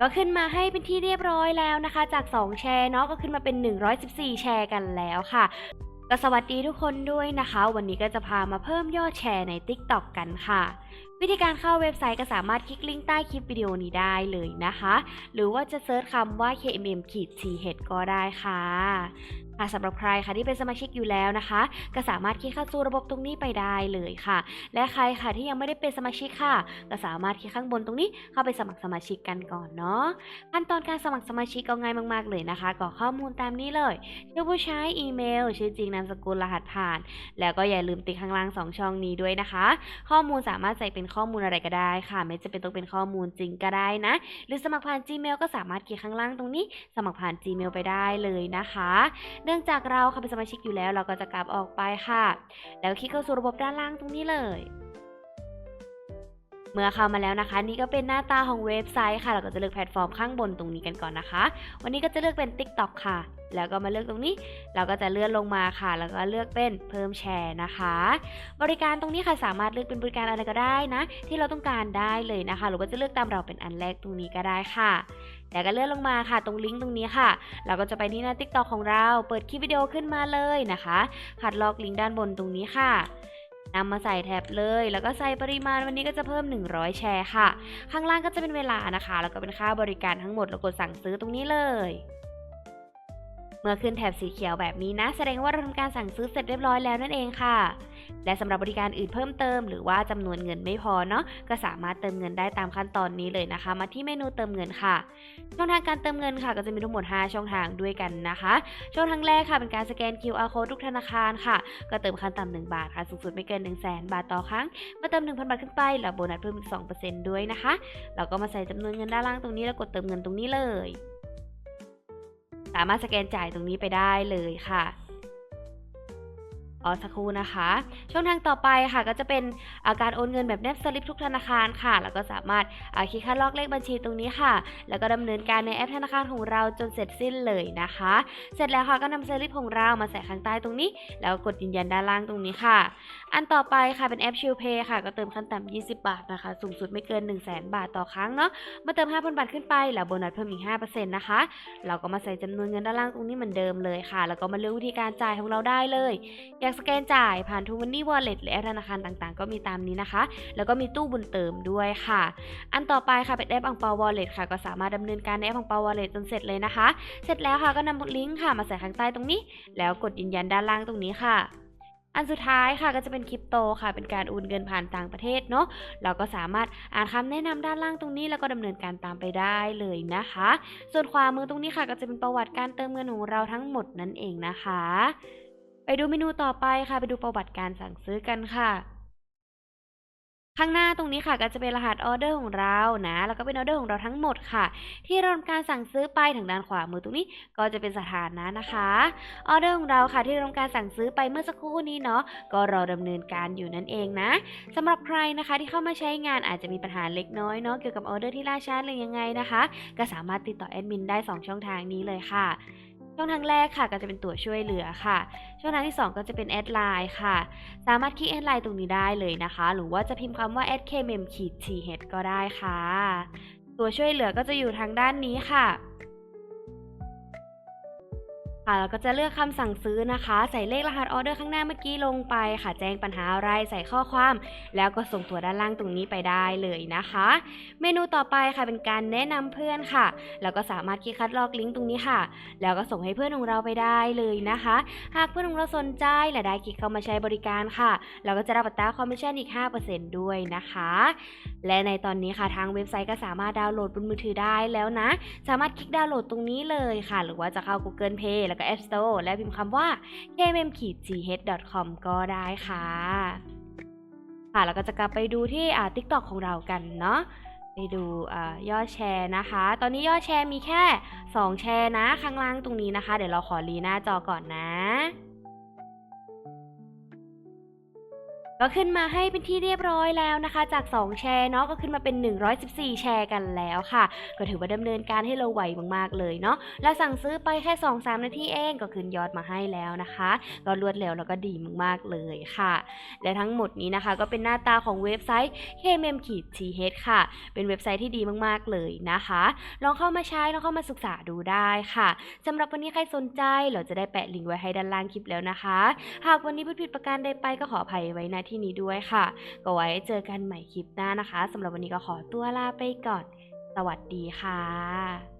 ก็ขึ้นมาให้เป็นที่เรียบร้อยแล้วนะคะ จาก 2 แชร์เนาะก็ขึ้นมาเป็น 114 แชร์กันแล้วค่ะ ก็สวัสดีทุกคนด้วยนะคะ วันนี้ก็จะพามาเพิ่มยอดแชร์ใน TikTok กันค่ะ วิธีการเข้าเว็บไซต์ก็สามารถคลิกลิงก์ใต้คลิปวิดีโอนี้ได้เลยนะคะ หรือว่าจะเซิร์ชคำว่า kmm ขีด ch ก็ได้ค่ะ สำหรับใครค่ะที่เป็นสมาชิกอยู่แล้วนะคะ ก็สามารถคลิกเข้าสู่ระบบตรงนี้ไปได้เลยค่ะ และใครค่ะที่ยังไม่ได้เป็นสมาชิกค่ะ ก็สามารถคลิกข้างบนตรงนี้เข้าไปสมัครสมาชิกกันก่อนเนาะขั้นตอนการสมัครสมาชิกก็ง่ายมาก ๆ เลยนะคะกรอกข้อมูลตามนี้เลยชื่อผู้ใช้อีเมล ชื่อจริงนามสกุลรหัสผ่าน แล้วก็อย่าลืมติ๊กข้างล่างสองช่องนี้ด้วยนะคะ ข้อมูลสามารถใส่เป็นข้อมูลอะไรก็ได้ค่ะ ไม่จะเป็นต้องเป็นข้อมูลจริงก็ได้นะ หรือสมัครผ่าน Gmail ก็สามารถคลิกข้างล่างตรงนี้ สมัครผ่าน Gmail ไปได้เลยนะคะเนื่องจากเราค่ะเป็นสมาชิกอยู่แล้ว เราก็จะกลับออกไปค่ะ แล้วคลิกเข้าสู่ระบบด้านล่างตรงนี้เลย เมื่อเข้ามาแล้วนะคะ นี่ก็เป็นหน้าตาของเว็บไซต์ค่ะ เราก็จะเลือกแพลตฟอร์มข้างบนตรงนี้กันก่อนนะคะ วันนี้ก็จะเลือกเป็น TikTok ค่ะ แล้วก็มาเลือกตรงนี้ เราก็จะเลื่อนลงมาค่ะ แล้วก็เลือกเป็นเพิ่มแชร์นะคะ บริการตรงนี้ค่ะสามารถเลือกเป็นบริการอะไรก็ได้นะ ที่เราต้องการได้เลยนะคะ หรือว่าจะเลือกตามเราเป็นอันแรกตรงนี้ก็ได้ค่ะแล้วก็เลื่อนลงมาค่ะ ตรงลิงก์ตรงนี้ค่ะ เราก็จะไปที่หน้า TikTok ของเรา เปิดคลิปวิดีโอขึ้นมาเลยนะคะ คัดลอกลิงก์ด้านบนตรงนี้ค่ะ นำมาใส่แท็บเลย แล้วก็ใส่ปริมาณวันนี้ก็จะเพิ่ม 100 แชร์ค่ะ ข้างล่างก็จะเป็นเวลานะคะ แล้วก็เป็นค่าบริการทั้งหมดแล้วกดสั่งซื้อตรงนี้เลย เมื่อขึ้นแถบสีเขียวแบบนี้นะ แสดงว่าเราทำการสั่งซื้อเสร็จเรียบร้อยแล้วนั่นเองค่ะ และสำหรับบริการอื่นเพิ่มเติม หรือว่าจำนวนเงินไม่พอเนาะก็สามารถเติมเงินได้ตามขั้นตอนนี้เลยนะคะ มาที่เมนูเติมเงินค่ะ ช่องทางการเติมเงินค่ะ ก็จะมีทั้งหมด 5 ช่องทางด้วยกันนะคะ ช่องทางแรกค่ะเป็นการสแกน QR code ทุกธนาคารค่ะ ก็เติมขั้นต่ำ1บาทค่ะสูงสุดไม่เกิน 1 0 0 0 0 0บาทต่อครั้งเมื่อเติม 1,000 บาทขึ้นไปรับโบนัสเพิ่มอีก2%ด้วยนะคะเราก็มาใส่จำนวนเงินด้านล่างตรงนี้แล้วกดเติมเงินตรงนี้เลย สามารถสแกนจ่ายตรงนี้ไปได้เลยค่ะ อสักครู่นะคะ ช่องทางต่อไปค่ะก็จะเป็นอาการโอนเงินแบบแนบสลิปทุกธนาคารค่ะ แล้วก็สามารถคลิกคัดลอกเลขบัญชีตรงนี้ค่ะ แล้วก็ดำเนินการในแอปธนาคารของเราจนเสร็จสิ้นเลยนะคะ เสร็จแล้วค่ะก็นำสลิปของเรามาใส่ข้างใต้ตรงนี้ แล้วกดยืนยันด้านล่างตรงนี้ค่ะ อันต่อไปค่ะเป็นแอปชิลเพย์ค่ะก็เติมขั้นต่ำ20 บาทนะคะ สูงสุดไม่เกิน 1 0 0 0 0แบาทต่อครั้งเนาะมาเติม 5,000 บาทขึ้นไปแล้วโบนัสเพิ่มอีก 5%นะคะ เราก็มาใส่จำนวนเงินด้านล่างตรงนี้เหมือนเดิมเลยค่ะ แล้วก็มาเลือกวิธีการจ่ายของเราได้เลยอยากสแกนจ่ายผ่านทูมันนี่วอลเล็ตหรือแอปธนาคารต่างๆ ก็มีตามนี้นะคะ แล้วก็มีตู้บุญเติมด้วยค่ะ อันต่อไปค่ะเป็นแอปอังเปาวอลเล็ตค่ะ ก็สามารถดำเนินการในแอปอังเปาวอลเล็ตจนเสร็จเลยนะคะ เสร็จแล้วค่ะก็นำลิงก์ค่ะมาใส่ข้างใต้ตรงนี้ แล้วกดยืนยันด้านล่างตรงนี้ค่ะอันสุดท้ายค่ะก็จะเป็นคริปโตค่ะ เป็นการโอนเงินผ่านต่างประเทศเนาะเราก็สามารถอ่านคำแนะนำด้านล่างตรงนี้แล้วก็ดำเนินการตามไปได้เลยนะคะ ส่วนขวามือตรงนี้ค่ะก็จะเป็นประวัติการเติมเงินของเราทั้งหมดนั่นเองนะคะ ไปดูเมนูต่อไปค่ะ ไปดูประวัติการสั่งซื้อกันค่ะ ข้างหน้าตรงนี้ค่ะ ก็จะเป็นรหัสออเดอร์ของเรานะ แล้วก็เป็นออเดอร์ของเราทั้งหมดค่ะ ที่เราทำการสั่งซื้อไปทางด้านขวามือตรงนี้ ก็จะเป็นสถานะนะคะออเดอร์ของเราค่ะ ที่เราทำการสั่งซื้อไปเมื่อสักครู่นี้เนาะก็รอดำเนินการอยู่นั่นเองนะสำหรับใครนะคะที่เข้ามาใช้งานอาจจะมีปัญหาเล็กน้อยเนาะเกี่ยวกับออเดอร์ที่ล่าช้าหรือยังไงนะคะ ก็สามารถติดต่อแอดมินได้ 2 ช่องทางนี้เลยค่ะ ช่องทางแรกค่ะก็จะเป็นตัวช่วยเหลือค่ะ ช่องทางที่ 2 ก็จะเป็นแอดไลน์ค่ะ สามารถคลิกแอดไลน์ตรงนี้ได้เลยนะคะ หรือว่าจะพิมพ์คำว่า @kmem ขีด th ก็ได้ค่ะ ตัวช่วยเหลือก็จะอยู่ทางด้านนี้ค่ะ ค่ะเราก็จะเลือกคำสั่งซื้อนะคะ ใส่เลขรหัสออเดอร์ข้างหน้าเมื่อกี้ลงไปค่ะ แจ้งปัญหาอะไรใส่ข้อความ แล้วก็ส่งตัวด้านล่างตรงนี้ไปได้เลยนะคะ เมนูต่อไปค่ะเป็นการแนะนำเพื่อนค่ะแล้วก็สามารถคลิกคัดลอกลิงก์ตรงนี้ค่ะ แล้วก็ส่งให้เพื่อนของเราไปได้เลยนะคะ หากเพื่อนของเราสนใจและได้คลิกเข้ามาใช้บริการค่ะ เราก็จะรับอัตราคอมมิชชั่นอีก 5%ด้วยนะคะ และในตอนนี้ค่ะทางเว็บไซต์ก็สามารถดาวน์โหลดบนมือถือได้แล้วนะ สามารถคลิกดาวน์โหลดตรงนี้เลยค่ะ หรือว่าจะเข้า Google Play แล้วก็ App Store และพิมพ์คำว่า kmm-gh.com ก็ได้ค่ะ ค่ะแล้วก็จะกลับไปดูที่อ่า TikTok ของเรากันเนาะไปดูอ่ายอดแชร์นะคะ ตอนนี้ยอดแชร์มีแค่ 2 แชร์นะข้างล่างตรงนี้นะคะ เดี๋ยวเราขอรีหน้าจอก่อนนะ ก็ขึ้นมาให้เป็นที่เรียบร้อยแล้วนะคะ จาก 2 แชร์เนาะก็ขึ้นมาเป็น 114 แชร์กันแล้วค่ะ ก็ถือว่าดำเนินการให้เราไวมากๆเลยเนาะเราสั่งซื้อไปแค่ 2-3 นาทีเองก็ขึ้นยอดมาให้แล้วนะคะ ก็รวดเร็วแล้วก็ดีมากๆเลยค่ะ และทั้งหมดนี้นะคะ ก็เป็นหน้าตาของเว็บไซต์ kmm-th ค่ะ เป็นเว็บไซต์ที่ดีมากๆเลยนะคะ ลองเข้ามาใช้ลองเข้ามาศึกษาดูได้ค่ะสำหรับวันนี้ใครสนใจเราจะได้แปะลิงก์ไว้ให้ด้านล่างคลิปแล้วนะคะ หากวันนี้พูดผิดประการใดไปก็ขออภัยไว้ณที่นี้ด้วยค่ะ ก็ไว้เจอกันใหม่คลิปหน้านะคะสำหรับวันนี้ก็ขอตัวลาไปก่อน สวัสดีค่ะ